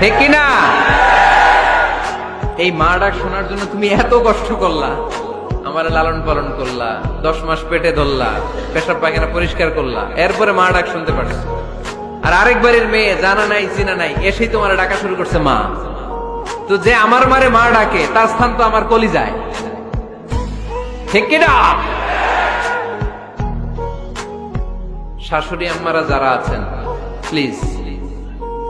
ঠিক কিনা? এই শোনার জন্য তুমি এত কষ্ট করলা। আমার লালন পালন করলা, দশ মাস পেটে ধরলা, পেশাব পায়খানা পরিষ্কার করলা, এরপরে মা ডাক শুনতে পারছ। আর মেয়ে জানা নাই, চিনা নাই, এসেই তোমার ডাকা শুরু করছে মা। তো যে আমার মারে মা ডাকে, তার স্থান তো আমার কলি যায় ঠিক কিনা? শাশুড়ি আম্মারা যারা আছেন প্লিজ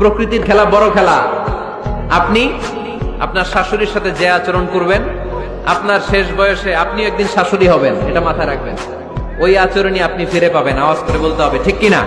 প্রকৃতির খেলা বড় খেলা। আপনি আপনার শাশুড়ির সাথে যে আচরণ করবেন, আপনার শেষ বয়সে আপনি একদিন শাশুড়ি হবেন, এটা মাথায় রাখবেন। ওই আচরণই আপনি ফিরে পাবেন, আওয়াজ করে বলতে হবে, ঠিক কিনা?